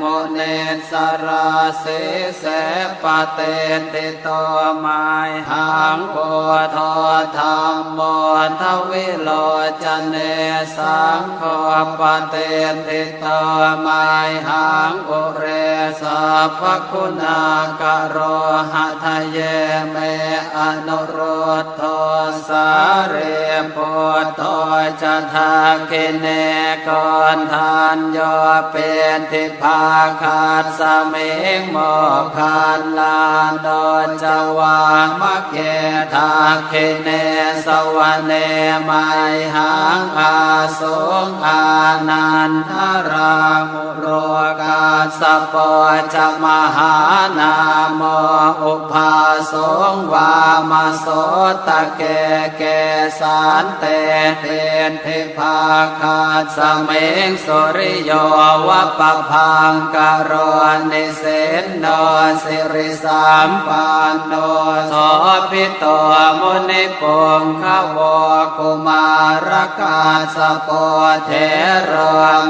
มเนสราเสเสปเตติโตไมหังโพธธรรมโมทวิโลจเนสังโฆปเตติโตไมหังอุเรสัพคุณากโรหะทะเยเมอนุโรธโทสาเรปุตตจะทาคิเนกอนทานโยเป็นทิพาคาสเมงโมคันลานโดจวามะเกทาคิเนสวะเนไมหังอาสงอานันทรามุโรกาสปอจมหานามอุปาสงวามาโสตะเกเกสานเตเทนเทพาคาสเมงสุริโยวะปะพังกโรนิเสนโนสิริสามปันโนโสพิโตมุนิปงขวกุมารกาสปอเทโร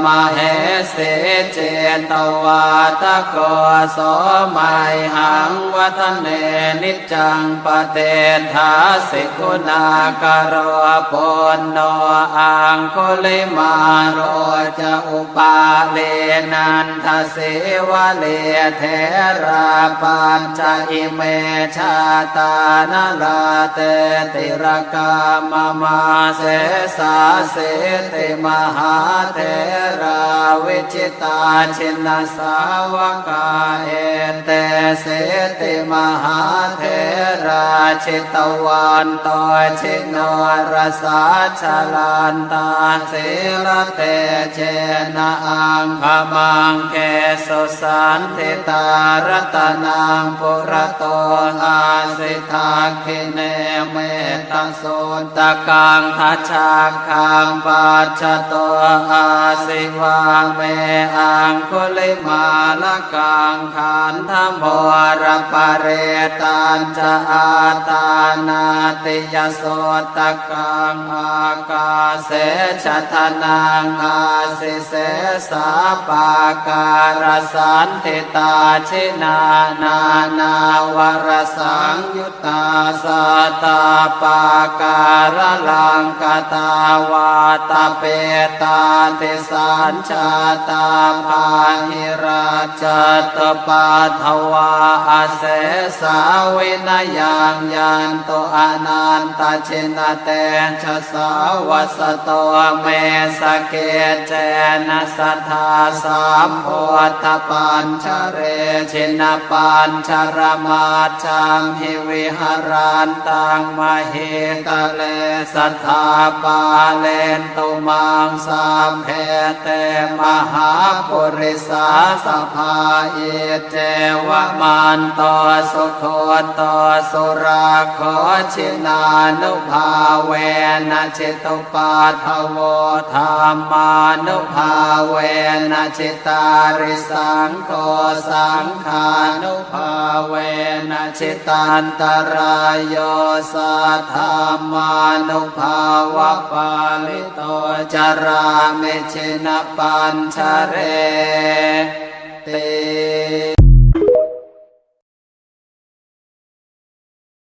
มาเหสิเจตวาตโกสมัยหังวัฒเนนิจจังปเตทาสิกุณากโรปนโนอังคุลิมาโรจะอุปาเลนันทเสวะเลเทราปัญจอิเมชาตานลาเตติรกามมาเสสาเสติมหาเทราวิจิตาชินสาวกาเอเตเสติมหาเทราชิตวันตอชินรสาชลันตาเสรเตเจนะอังขมังเคสุสันติตารตนังปุระโตอาสิทาคิเนเมตโสตะกังทัชาคังปัจจโตอาสิวาเมอังคุลิมาลกังขันธโมรปเรตันจะอาตานาติยโสตะกังอากาเสชะทนังอาสิเสสาปากาารสันติตาเชนานานาวรสังยุตตาสตาปาการลังกตาวาตาเปตาติสัญชาตาภาหิราชตปาทวาอาเสสาวินยังยันโตอนันตเชนเตชะสาวสโตเมสเกเจนะสัทธาสามโพธปัญชเรชินปัญชรมาชังหิวิหารันตังมเหตเลสัทธาปาเลนตุมังสามเพเตมหาปุริสาสภาเอเจวมันตสุโคตสุราขอชินานุภาเวนะจิตุปาทโวธรรมานุภาเวนะจิตาริสังโฆสังขานุภาเวนะชิตันตรายโยสัทธามานุภาวะปาลิโตจาราเมชินปัญชเรต